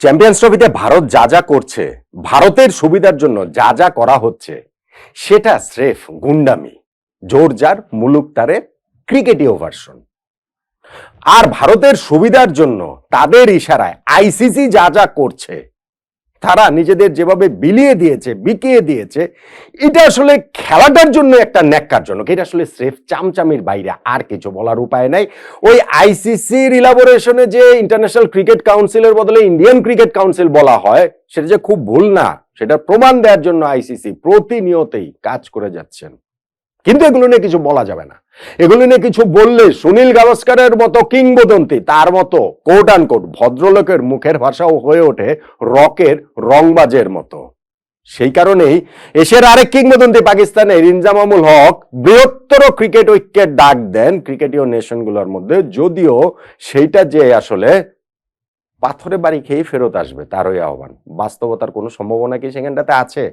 Champions ট্রফিতে ভারত যা যা করছে, ভারতের সুবিধার জন্য যা যা করা হচ্ছে, সেটা স্রেফ গুন্ডামি জোর যার মুলুক তারের ক্রিকেটীয় ভার্সন আর ভারতের সুবিধার জন্য তাদের ইশারায় আইসিসি যা যা করছে তারা নিজেদের যেভাবে বিলিয়ে দিয়েছে, বিকিয়ে দিয়েছে, এটা আসলে খেলাটার জন্য একটা ন্যাক্কারজনক। এটা আসলে স্রেফ চামচামির বাইরে আর কিছু বলার উপায় নাই। ওই আইসিসির ইলাবোরেশনে যে ইন্টারন্যাশনাল ক্রিকেট কাউন্সিলের বদলে ইন্ডিয়ান ক্রিকেট কাউন্সিল বলা হয়, সেটা যে খুব ভুল না সেটা প্রমাণ দেওয়ার জন্য আইসিসি প্রতিনিয়তেই কাজ করে যাচ্ছেন। কিন্তু এগুলো নিয়ে কিছু বলা যাবে না। এগুলো নিয়ে কিছু বললে সুনীল গাভাস্কারের মতো কিংবদন্তি, তার মতো কোট আন কোট ভদ্রলোকের মুখের ভাষাও হয়ে ওঠে রকের রংবাজের মতো। সেই কারণেই এশিয়ার আরেক কিংবদন্তি পাকিস্তানের ইনজামামুল হক বৃহত্তর ক্রিকেট ঐক্যের ডাক দেন ক্রিকেটীয় নেশনগুলোর মধ্যে। যদিও সেইটা যে আসলে পাথরে বাড়ি খেয়ে ফেরত আসবে, তারই আহ্বান। বাস্তবতার কোনো সম্ভাবনা কি সেখানটাতে আছে?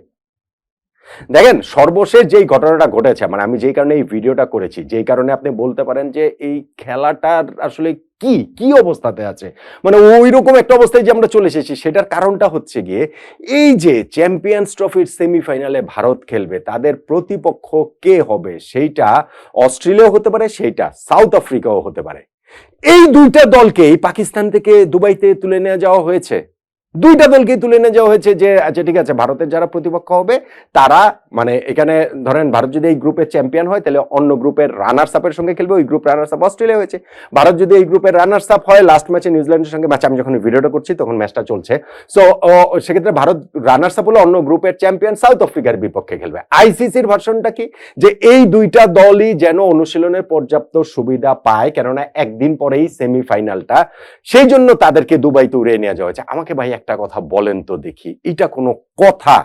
দেখেন, সর্বশেষ যেই ঘটনাটা ঘটেছে মানে আমি যেই কারণে এই ভিডিওটা করেছি, যেই কারণে আপনি বলতে পারেন যে এই খেলাটার আসলে কি কি অবস্থাতে আছে? মানে ওই রকম একটা অবস্থায় যে আমরা চলে এসেছি, সেটার কারণটা হচ্ছে গিয়ে এই যে চ্যাম্পিয়ন্স ট্রফির সেমিফাইনালে ভারত খেলবে, তাদের প্রতিপক্ষ কে হবে? সেইটা অস্ট্রেলিয়াও হতে পারে, সেইটা সাউথ আফ্রিকাও হতে পারে। এই দুইটা দলকেই পাকিস্তান থেকে দুবাইতে তুলে নিয়ে যাওয়া হয়েছে। দুইটা দলকে তুলে নিয়ে যাওয়া হয়েছে যে আচ্ছা ঠিক আছে, ভারতের যারা প্রতিপক্ষ হবে, তারা মানে এখানে ধরেন, ভারত যদি এই গ্রুপের চ্যাম্পিয়ন হয়, তাহলে অন্য গ্রুপের রানার্স আপের সঙ্গে খেলবে, ওই গ্রুপ রানার্স আপ অস্ট্রেলিয়া হয়েছে। ভারত যদি এই গ্রুপের রানার্স আপ হয় লাস্ট ম্যাচে নিউজিল্যান্ডের সঙ্গে ম্যাচ আমি যখন ভিডিওটা করছি, তখন ম্যাচটা চলছে। সো সেক্ষেত্রে ভারত রানার্স আপ হলে অন্য গ্রুপের চ্যাম্পিয়ন, সাউথ আফ্রিকার বিপক্ষে খেলবে। আইসিসির ভার্সনটা কি? যে, এই দুইটা দলই যেন অনুশীলনের পর্যাপ্ত সুবিধা পায়, কেননা একদিন পরেই সেমিফাইনালটা সেই জন্য তাদেরকে দুবাইতে উড়িয়ে নিয়ে যাওয়া হয়েছে। আমাকে ভাই একটা কথা বলেন তো দেখি। এটা কোনো কথা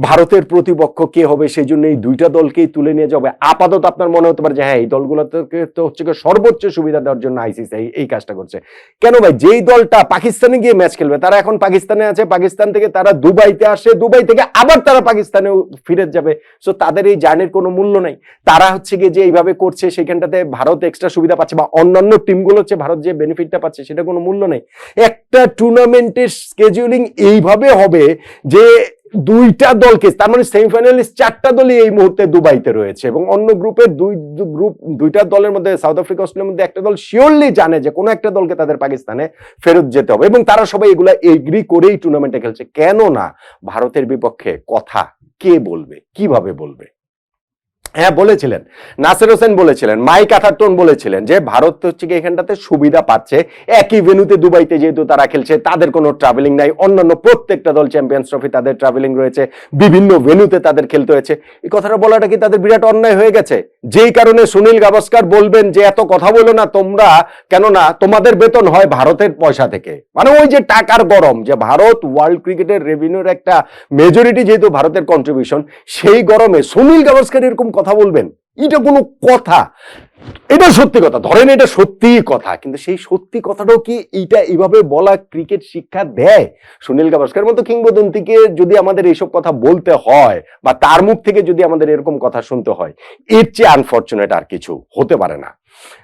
ভারতের প্রতিপক্ষ কে হবে সেই জন্য এই দুইটা দলকেই তুলে নিয়ে যাবে। আপাতত আপনার মনে হতে পারে যে হ্যাঁ এই দলগুলোকে তো হচ্ছে সর্বোচ্চ সুবিধা দেওয়ার জন্য আইসিসি এই- এই কাজটা করছে। কেন ভাই? যেই দলটা পাকিস্তানে গিয়ে ম্যাচ খেলবে, তারা এখন পাকিস্তানে আছে, পাকিস্তান থেকে তারা দুবাইতে আসে, দুবাই থেকে আবার তারা পাকিস্তানেও ফিরে যাবে। সো তাদের এই জার্নির কোনো মূল্য নাই। তারা হচ্ছে গিয়ে যে এইভাবে করছে, সেখানটাতে ভারত এক্সট্রা সুবিধা পাচ্ছে বা অন্যান্য টিমগুলো হচ্ছে ভারত যে বেনিফিটটা পাচ্ছে, সেটা কোনো মূল্য নেই। একটা টুর্নামেন্টের স্কেজুলিং এইভাবে হবে যে দুইটা দলকে তার মানে সেমিফাইনালিস্ট চারটা দলই এই মুহূর্তে দুবাইতে রয়েছে এবং অন্য গ্রুপের দুই গ্রুপ দুইটা দলের মধ্যে সাউথ আফ্রিকা অস্ট্রেলিয়ার মধ্যে একটা দল শিওরলি জানে যে কোনো একটা দলকে তাদের পাকিস্তানে ফেরত যেতে হবে এবং তারা সবাই এগুলা এগ্রি করেই টুর্নামেন্টে খেলছে। কেন না ভারতের বিপক্ষে কথা কে বলবে? কীভাবে বলবে? হ্যাঁ বলেছিলেন। নাসির হোসেন বলেছিলেন, মাইক আথারটন বলেছিলেন যে, ভারত হচ্ছে কি এখানটাতে সুবিধা পাচ্ছে। একই ভেনুতে দুবাইতে যেহেতু তারা খেলছে, তাদের কোনো ট্রাভেলিং নাই। অন্যান্য প্রত্যেকটা দল চ্যাম্পিয়ন্স ট্রফি তাদের ট্রাভেলিং রয়েছে। বিভিন্ন ভেনুতে তাদের খেলতে হয়েছে। এই কথাটা বলাটা কি তাদের বিরাট অন্যায় হয়ে গেছে? যেই কারণে সুনীল গাভাস্কার বলবেন যে, এত কথা বলো না তোমরা, কেননা তোমাদের বেতন হয় ভারতের পয়সা থেকে। মানে ওই যে টাকার গরম, যে ভারত ওয়ার্ল্ড ক্রিকেটের রেভিনিউর একটা মেজরিটি যেহেতু ভারতের কন্ট্রিবিউশন সেই গরমে সুনীল গাভাস্কার এরকম কথা বলবেন? এটা কোনো কথা। এটা সত্যি কথা। ধরেন এটা সত্যিই কথা, কিন্তু সেই সত্যি কথাটাও কি এইটা এইভাবে বলা ক্রিকেট শিক্ষা দেয়? সুনীল গাভাস্কার মতো কিংবদন্তিকে যদি আমাদের এইসব কথা বলতে হয়, বা তার মুখ থেকে যদি আমাদের এরকম কথা শুনতে হয়, এর চেয়ে আনফর্চুনেট আর কিছু হতে পারে না।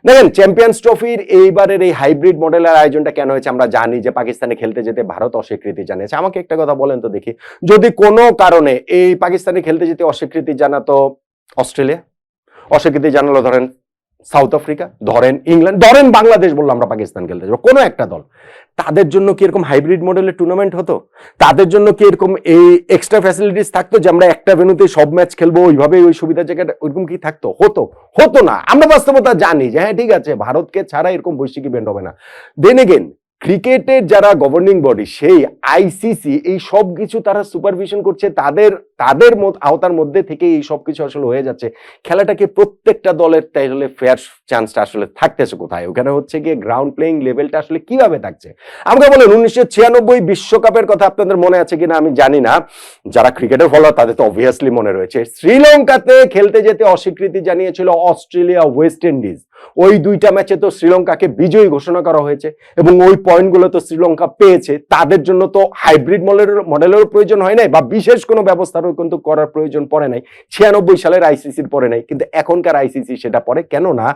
দেখেন চ্যাম্পিয়ন্স ট্রফির এইবারের এই হাইব্রিড মডেলের আয়োজনটা কেন হয়েছে আমরা জানি যে পাকিস্তানে খেলতে যেতে ভারত অস্বীকৃতি জানিয়েছে। আমাকে একটা কথা বলেন তো দেখি। যদি কোনো কারণে এই পাকিস্তানে খেলতে যেতে অস্বীকৃতি জানাতো অস্ট্রেলিয়া, অস্বীকৃতি জানালো ধরেন সাউথ আফ্রিকা, ধরেন ইংল্যান্ড, ধরেন বাংলাদেশ বলল আমরা পাকিস্তান খেলতে যাব, কোনো একটা দল। তাদের জন্য কি এরকম হাইব্রিড মডেলের টুর্নামেন্ট হতো? তাদের জন্য কি এরকম এই এক্সট্রা ফ্যাসিলিটিস থাকতো যে আমরা একটা ভেনুতে সব ম্যাচ খেলব ওইভাবে ওই সুবিধার জায়গাটা, ওইরকম কি থাকতো? হতো হতো না। আমরা বাস্তবতা জানি যে হ্যাঁ ঠিক আছে, ভারতকে ছাড়া এরকম বৈশ্বিক ইভেন্ট হবে না। দেন এগেন ক্রিকেটের যারা গভর্নিং বডি সেই আইসিসি এই সব কিছু তারা সুপারভিশন করছে, তাদের তাদের আওতার মধ্যে থেকে এই সব কিছু আসলে হয়ে যাচ্ছে। খেলাটাকে প্রত্যেকটা দলের তাহলে ফেয়ার চান্সটা আসলে থাকতেছে কোথায়? ওখানে হচ্ছে গিয়ে গ্রাউন্ড প্লেইং লেভেলটা আসলে কীভাবে থাকছে? আমাকে বলেন, উনিশশো ছিয়ানব্বই বিশ্বকাপের কথা আপনাদের মনে আছে কিনা? আমি জানি না। যারা ক্রিকেটের ফলোয়ার তাদের তো অবভিয়াসলি মনে রয়েছে। শ্রীলঙ্কাতে খেলতে যেতে অস্বীকৃতি জানিয়েছিল অস্ট্রেলিয়া ওয়েস্ট ইন্ডিজ। ওই দুইটা ম্যাচে তো শ্রীলঙ্কাকে বিজয়ী ঘোষণা করা হয়েছে এবং ওই পয়েন্টগুলো তো শ্রীলঙ্কা পেয়েছে। তাদের জন্য তো হাইব্রিড মডেলের মডেলেরও প্রয়োজন হয় নাই বা বিশেষ কোনো ব্যবস্থারও কিন্তু করার প্রয়োজন পড়ে নাই। ছিয়ানব্বই সালের আইসিসির পরে নাই, কিন্তু এখনকার আইসিসি সেটা পরে কেননা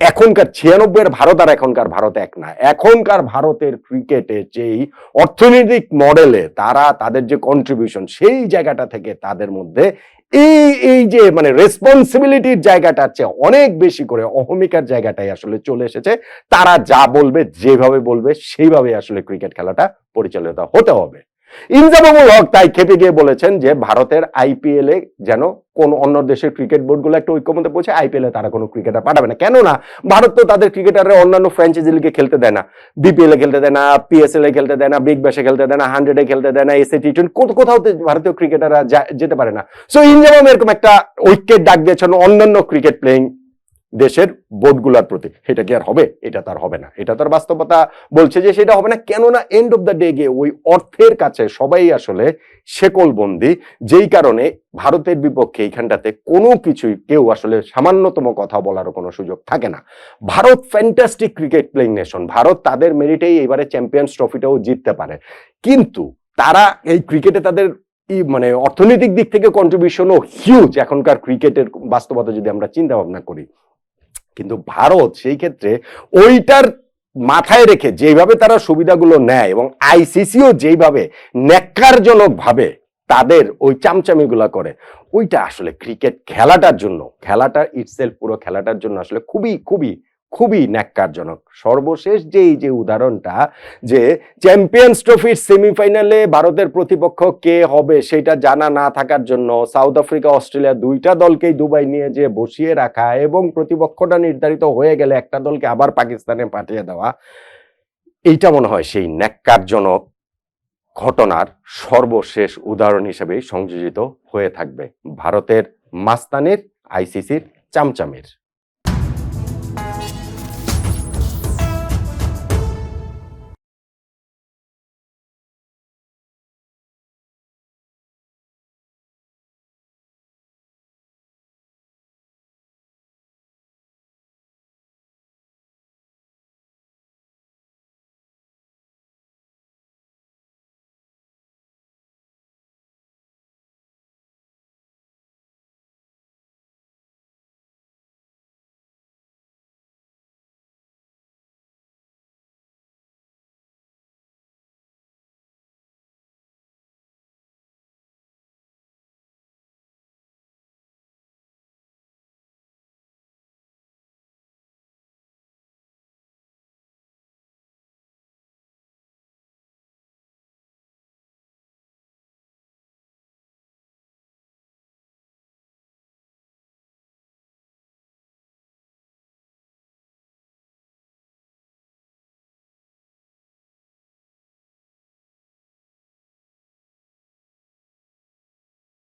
এখনকার ছিয়ানব্বই এর ভারত আর এখনকার ভারত এক না। এখনকার ভারতের ক্রিকেটে যেই অর্থনৈতিক মডেলে তারা তাদের যে কন্ট্রিবিউশন সেই জায়গাটা থেকে তাদের মধ্যে এই এই যে মানে রেসপন্সিবিলিটির জায়গাটা চেয়ে অনেক বেশি করে অহমিকার জায়গাটাই আসলে চলে এসেছে। তারা যা বলবে, যেভাবে বলবে সেইভাবে আসলে ক্রিকেট খেলাটা পরিচালিত হতে হবে। ইনজামামুল হক তাই খেপে গিয়ে বলেছেন যে ভারতের আইপিএল এ যেন কোন অন্য দেশের ক্রিকেট বোর্ডগুলো একটা ঐক্যমতে পৌঁছে, আইপিএল এ তারা কোনো ক্রিকেটার পাঠাবে না। কেননা ভারত তো তাদের ক্রিকেটাররা অন্যান্য ফ্র্যাঞ্চাইজি লিগে খেলতে দেয় না। বিপিএল এ খেলতে দেয় না পিএসএল এ খেলতে দেয় না বিগ ব্যাশে খেলতে দেয় না হান্ড্রেড এ খেলতে দেয় না এসএ টি টোয়েন্টি কোথাও ভারতীয় ক্রিকেটাররা যেতে পারে না। সো ইনজামাম এরকম একটা ঐক্যের ডাক দিয়েছেন অন্যান্য ক্রিকেট প্লেয়িং দেশের বোর্ডগুলোর প্রতি। এটা কি আর হবে? এটা তার হবে না। এটা তার বাস্তবতা বলছে যে সেটা হবে না। কেননা এন্ড অফ দ্য ডে গিয়ে ওই অর্থের কাছে সবাই আসলে শেকলবন্দি যেই কারণে ভারতের বিপক্ষে এইখানটাতে কোনো কিছুই কেউ আসলে সামান্যতম কথা বলারও কোনো সুযোগ থাকে না। Bharat fantastic cricket playing nation Bharat তাদের মেরিটেই এবারে চ্যাম্পিয়ন্স ট্রফিটাও জিততে পারে। কিন্তু তারা এই ক্রিকেটে তাদের মানে অর্থনৈতিক দিক থেকে কন্ট্রিবিউশনও হিউজ এখনকার ক্রিকেটের বাস্তবতা যদি আমরা চিন্তা ভাবনা করি কিন্তু ভারত সেই ক্ষেত্রে ওইটার মাথায় রেখে যেভাবে তারা সুবিধাগুলো নেয় এবং আইসিসিও যেইভাবে ন্যাক্কারজনক ভাবে তাদের ওই চামচামিগুলা করে, ওইটা আসলে ক্রিকেট খেলাটার জন্য, খেলাটা ইটসেল পুরো খেলাটার জন্য আসলে খুবই খুবই খুবই ন্যাক্কারজনক। সর্বশেষ যে এই যে উদাহরণটা, যে চ্যাম্পিয়ন্স ট্রফির সেমিফাইনালে ভারতের প্রতিপক্ষ কে হবে সেটা জানা না থাকার জন্য সাউথ আফ্রিকা, অস্ট্রেলিয়া দুইটা দলকেই দুবাই নিয়ে যে বসিয়ে রাখা এবং প্রতিপক্ষটা নির্ধারিত হয়ে গেলে একটা দলকে আবার পাকিস্তানে পাঠিয়ে দেওয়া, এইটা মনে হয় সেই ন্যাক্কারজনক ঘটনার সর্বশেষ উদাহরণ হিসেবে সংযোজিত হয়ে থাকবে ভারতের মাস্তানের, আইসিসির চামচামের।